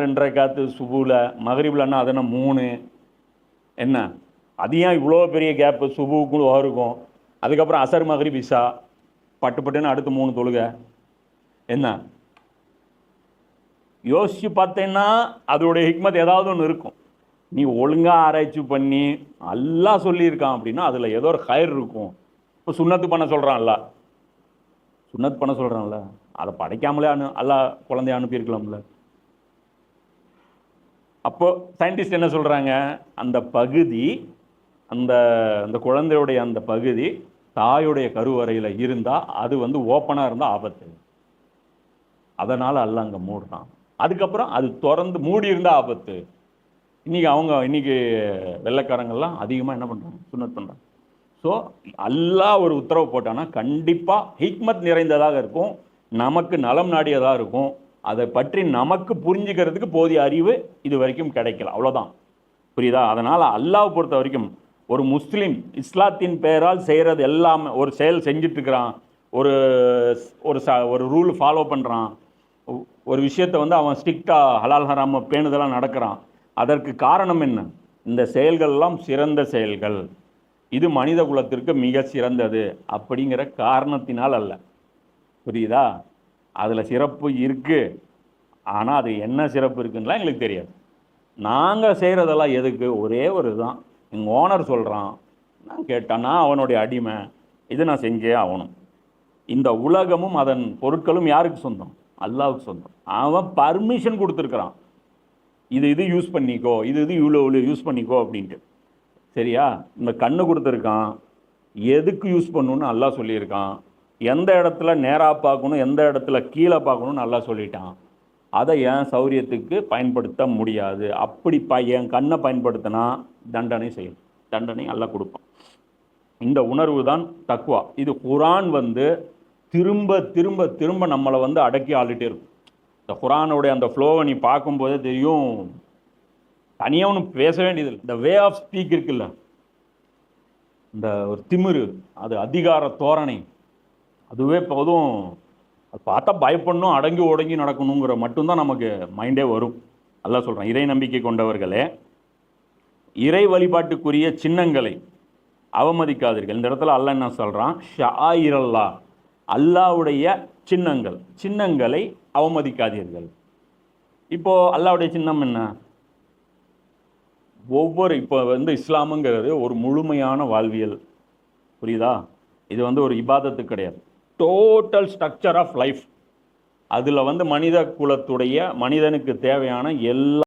ரெண்டரை காத்து சுபுவில் மகரிபில்னா அதனா மூணு? என்ன? அது ஏன் இவ்வளோ பெரிய கேப்பு சுபுக்கும் இருக்கும் அதுக்கப்புறம் அசர் மகரி விசா பட்டு பட்டுன்னு அடுத்து மூணு தொழுகை. என்ன? யோசிச்சு பார்த்தேன்னா அதோடைய ஹிக்மத் ஏதாவது ஒன்று இருக்கும். நீ ஒழுங்காக ஆராய்ச்சி பண்ணி அல்லாஹ் சொல்லியிருக்கான் அப்படின்னா அதில் ஏதோ ஒரு ஹயர் இருக்கும். இப்போ சுண்ணத்து பண்ண சொல்கிறான்ல சுண்ணத் பண்ண சொல்கிறான்ல அதை படைக்காமலே அனு அல்லாஹ் குழந்தைய அனுப்பியிருக்கலாம்ல. அப்போது சயின்டிஸ்ட் என்ன சொல்கிறாங்க அந்த பகுதி அந்த அந்த குழந்தையுடைய அந்த பகுதி தாயுடைய கருவறையில் இருந்தால் அது வந்து ஓப்பனாக இருந்தால் ஆபத்து. அதனால் அல்ல அங்கே மூடுறான். அதுக்கப்புறம் அது திறந்து மூடி இருந்தால் ஆபத்து. இன்றைக்கி அவங்க இன்றைக்கி வெள்ளைக்காரங்கள்லாம் அதிகமாக என்ன பண்ணுறாங்க சுண்ணத் பண்ணுறாங்க ஸோ எல்லா ஒரு உத்தரவு போட்டான்னா கண்டிப்பாக ஹிக்மத் நிறைந்ததாக இருக்கும். நமக்கு நலம் நாடியதாக இருக்கும். அதை பற்றி நமக்கு புரிஞ்சுக்கிறதுக்கு போதிய அறிவு இது வரைக்கும் கிடைக்கல. அவ்வளோதான் புரியுதா? அதனால் அல்லாஹ் பொறுத்த வரைக்கும் ஒரு முஸ்லீம் இஸ்லாத்தின் பெயரால் செய்கிறது எல்லாமே ஒரு செயல் செஞ்சிட்ருக்கிறான். ஒரு ஒரு ச ஒரு ரூல் ஃபாலோ பண்ணுறான் ஒரு விஷயத்தை வந்து அவன் ஸ்ட்ரிக்டாக ஹலால் ஹராம பேணுதலாக நடக்கிறான். அதற்கு காரணம் என்ன? இந்த செயல்கள்லாம் சிறந்த செயல்கள். இது மனித குலத்திற்கு மிக சிறந்தது. அப்படிங்கிற காரணத்தினால் அல்ல. புரியுதா? அதில் சிறப்பு இருக்குது ஆனால் அது என்ன சிறப்பு இருக்குன்னா எங்களுக்கு தெரியாது. நாங்கள் செய்கிறதெல்லாம் எதுக்கு? ஒரே ஒரு தான் எங்கள் ஓனர் சொல்கிறான் நான் கேட்டான்னா அவனுடைய அடிமை. இதை நான் செஞ்சே ஆகணும். இந்த உலகமும் அதன் பொருட்களும் யாருக்கு சொந்தம்? அல்லாவுக்கு சொந்தம். அவன் பர்மிஷன் கொடுத்துருக்குறான். இது இது யூஸ் பண்ணிக்கோ இது இது இவ்வளோ இவ்வளோ யூஸ் பண்ணிக்கோ அப்படின்ட்டு. சரியா? இந்த கண்ணு கொடுத்துருக்கான். எதுக்கு யூஸ் பண்ணணுன்னு நல்லா சொல்லியிருக்கான். எந்த இடத்துல நேராக பார்க்கணும் எந்த இடத்துல கீழே பார்க்கணும்னு நல்லா சொல்லிட்டான். அதை என் சௌரியத்துக்கு பயன்படுத்த முடியாது. அப்படி ப என் கண்ணை பயன்படுத்தினா தண்டனை செய்யும். தண்டனை நல்லா கொடுப்பான். இந்த உணர்வு தான் தக்குவா. இது குரான் வந்து திரும்ப திரும்ப திரும்ப நம்மளை வந்து அடக்கி ஆளுட்டே இருக்கும். இந்த குரானுடைய அந்த ஃப்ளோவை நீ பார்க்கும்போதே தெரியும். தனியாக ஒன்று பேச வேண்டியதில்லை. இந்த வே ஆஃப் ஸ்பீக் இருக்குல்ல. இந்த ஒரு திமிரு அது அதிகார தோரணை. அதுவே போதும். அது பார்த்தா பயப்படணும் அடங்கி ஒடங்கி நடக்கணுங்கிற மட்டும்தான் நமக்கு மைண்டே வரும். அல்லாஹ் சொல்கிறேன் இறை நம்பிக்கை கொண்டவர்களே இறை வழிபாட்டுக்குரிய சின்னங்களை அவமதிக்காதீர்கள். இந்த இடத்துல அல்ல என்ன சொல்கிறான் ஷாயிரல்லா அல்லாவுடைய சின்னங்கள் சின்னங்களை அவமதிக்காதீர்கள். இப்போது அல்லாவுடைய சின்னம் என்ன? ஒவ்வொரு இப்போ வந்து இஸ்லாமுங்கிறது ஒரு முழுமையான வாழ்வியல். புரியுதா? இது வந்து ஒரு இபாதத்து கிடையாது. டோட்டல் ஸ்ட்ரக்சர் ஆஃப் லைஃப் அதில் வந்து மனித குலத்துடைய மனிதனுக்கு தேவையான எல்லா